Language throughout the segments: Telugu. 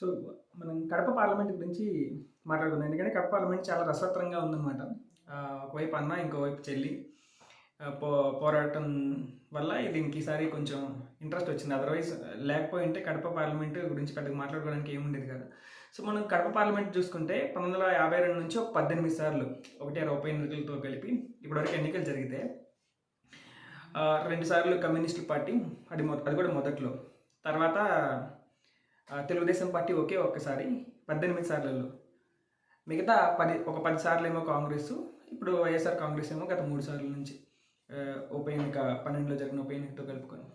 సో మనం కడప పార్లమెంట్ గురించి మాట్లాడుకుందాం. ఎందుకంటే కడప పార్లమెంట్ చాలా రసవత్రంగా ఉందన్నమాట. ఒకవైపు అన్న ఇంకోవైపు చెల్లి. పో పోరాటం వల్ల దీనికి ఈసారి కొంచెం ఇంట్రెస్ట్ వచ్చింది. అదర్వైజ్ లేకపోయింటే కడప పార్లమెంట్ గురించి పెద్దగా మాట్లాడుకోవడానికి ఏముండేది కాదు. సో మనం కడప పార్లమెంట్ చూసుకుంటే పంతొమ్మిది వందల యాభై రెండు నుంచి ఒక పద్దెనిమిది సార్లు ఒకటి అరవై ఉప ఎన్నికలతో కలిపి ఇప్పటివరకు ఎన్నికలు జరిగితే రెండు సార్లు కమ్యూనిస్ట్ పార్టీ అది మొ అది కూడా మొదట్లో. తర్వాత తెలుగుదేశం పార్టీ ఒకే ఒక్కసారి పద్దెనిమిది సార్లలో. మిగతా పది ఒక పది సార్లు ఏమో కాంగ్రెస్ ఇప్పుడు వైఎస్ఆర్ కాంగ్రెస్ ఏమో గత మూడు సార్ల నుంచి ఉప ఎన్నిక పన్నెండులో జరిగిన ఉప ఎన్నికతో కలుపుకొని.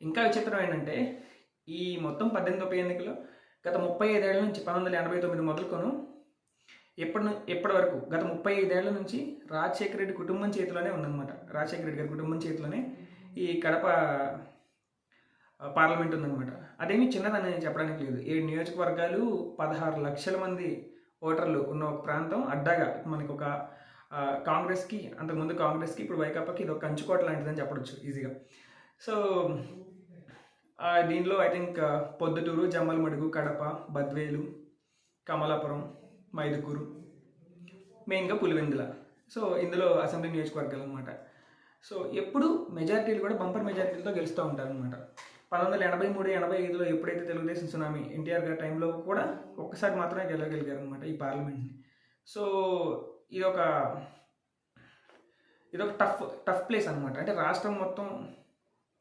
ఇంకా విచిత్రం ఏంటంటే ఈ మొత్తం పద్దెనిమిది ఉప ఎన్నికలు గత ముప్పై ఐదేళ్ళ నుంచి పంతొమ్మిది వందల ఎనభై తొమ్మిది మొదలుకొను ఎప్పటి ఎప్పటి వరకు? గత ముప్పై ఐదేళ్ళ నుంచి రాజశేఖర రెడ్డి కుటుంబం చేతిలోనే ఉందన్నమాట. రాజశేఖర రెడ్డి గారి కుటుంబం చేతిలోనే ఈ కడప పార్లమెంట్ ఉందన్నమాట. అదేమి చిన్నదని చెప్పడానికి లేదు. ఏడు నియోజకవర్గాలు పదహారు లక్షల మంది ఓటర్లు ఉన్న ఒక ప్రాంతం. అడ్డాగా మనకు ఒక కాంగ్రెస్కి అంతకుముందు కాంగ్రెస్కి ఇప్పుడు వైకాపాకి ఇది ఒక కంచుకోట లాంటిదని చెప్పవచ్చు ఈజీగా. సో దీనిలో ఐ థింక్ పొద్దుటూరు జమ్మలమడుగు కడప బద్వేలు కమలాపురం మైదుకూరు మెయిన్గా పులివెందుల. సో ఇందులో అసెంబ్లీ నియోజకవర్గాలు అనమాట సో ఎప్పుడు మెజారిటీలు కూడా బంపర్ మెజారిటీలతో గెలుస్తూ ఉంటారు అనమాట పంతొమ్మిది వందల ఎనభై మూడు ఎనభై ఐదులో ఎప్పుడైతే తెలుగుదేశం సునామీ ఎన్టీఆర్ గారి టైంలో కూడా ఒక్కసారి మాత్రమే గెలవగలిగారు అనమాట ఈ పార్లమెంట్ని. సో ఇది ఒక ఇది ఒక టఫ్ టఫ్ ప్లేస్ అనమాట అంటే రాష్ట్రం మొత్తం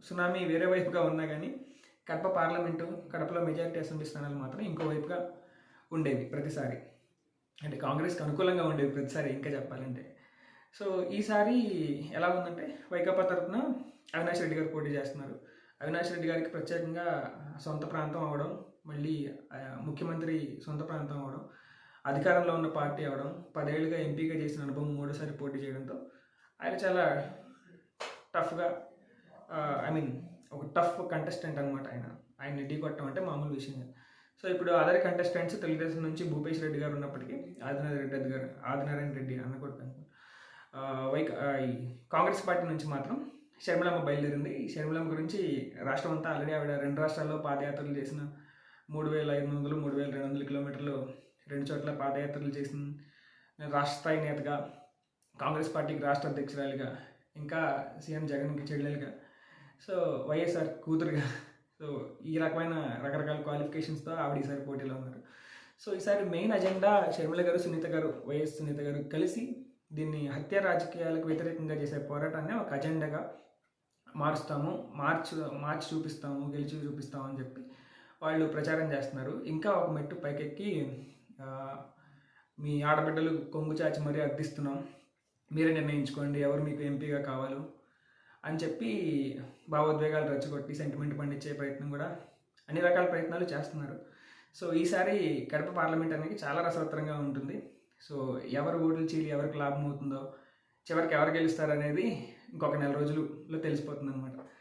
సునామీ వేరే వైపుగా ఉన్నా కానీ కడప పార్లమెంటు కడపలో మెజారిటీ అసెంబ్లీ స్థానాలు మాత్రం ఇంకో వైపుగా ఉండేవి ప్రతిసారి. అంటే కాంగ్రెస్కి అనుకూలంగా ఉండేవి ప్రతిసారి ఇంకా చెప్పాలంటే. సో ఈసారి ఎలా ఉందంటే వైకాపా తరఫున అవినాష్ రెడ్డి గారు పోటీ చేస్తున్నారు. అవినాష్ రెడ్డి గారికి ప్రత్యేకంగా సొంత ప్రాంతం అవ్వడం మళ్ళీ ముఖ్యమంత్రి సొంత ప్రాంతం అవ్వడం అధికారంలో ఉన్న పార్టీ అవ్వడం పదేళ్ళుగా ఎంపీగా చేసిన అనుభవం మూడోసారి పోటీ చేయడంతో ఆయన చాలా టఫ్గా ఐ మీన్ ఒక టఫ్ కంటెస్టెంట్ అనమాట ఆయన. ఆయన ఢీ కొట్టడం అంటే మామూలు విషయం సో ఇప్పుడు అదర్ కంటెస్టెంట్స్ తెలుగుదేశం నుంచి భూపేష్ రెడ్డి గారు ఉన్నప్పటికీ ఆదినారాయణ రెడ్డి గారు ఆదినారాయణ రెడ్డి అనకూడదు ఆ, వైక కాంగ్రెస్ పార్టీ నుంచి మాత్రం షర్మిలమ్మ బయలుదేరింది. ఈ షర్మిలమ్మ గురించి రాష్ట్రం అంతా ఆల్రెడీ ఆవిడ రెండు రాష్ట్రాల్లో పాదయాత్రలు చేసిన మూడు వేల ఐదు వందలు మూడు వేల రెండు వందల కిలోమీటర్లు రెండు చోట్ల పాదయాత్రలు చేసిన రాష్ట్ర స్థాయి నేతగా కాంగ్రెస్ పార్టీకి రాష్ట్ర అధ్యక్షురాలుగా ఇంకా సీఎం జగన్కి చెల్లెలుగా సో వైఎస్ఆర్ కూతురుగా సో ఈ రకమైన రకరకాల క్వాలిఫికేషన్స్తో ఆవిడ ఈసారి పోటీలో ఉన్నారు. సో ఈసారి మెయిన్ అజెండా షర్మిల గారు సునీత గారు వైఎస్ సునీత గారు కలిసి దీన్ని హత్య రాజకీయాలకు వ్యతిరేకంగా చేసే పోరాటాన్ని ఒక అజెండాగా మారుస్తాము మార్చ్ మార్చి చూపిస్తాము గెలిచి చూపిస్తాము అని చెప్పి వాళ్ళు ప్రచారం చేస్తున్నారు. ఇంకా ఒక మెట్టు పైకెక్కి మీ ఆడబిడ్డలు కొంగు చాచి మరీ అర్థిస్తున్నాం మీరే నిర్ణయించుకోండి ఎవరు మీకు ఎంపీగా కావాలో అని చెప్పి భావోద్వేగాలు రెచ్చగొట్టి సెంటిమెంట్ పండించే ప్రయత్నం కూడా అన్ని రకాల ప్రయత్నాలు చేస్తున్నారు. సో ఈసారి కడప పార్లమెంట్ అనేది చాలా రసవత్తరంగా ఉంటుంది. సో ఎవరు ఓట్లు చీలి ఎవరికి లాభం అవుతుందో చివరికి ఎవరు గెలుస్తారు అనేది ఇంకొక నెల రోజుల్లో తెలిసిపోతుంది అనమాట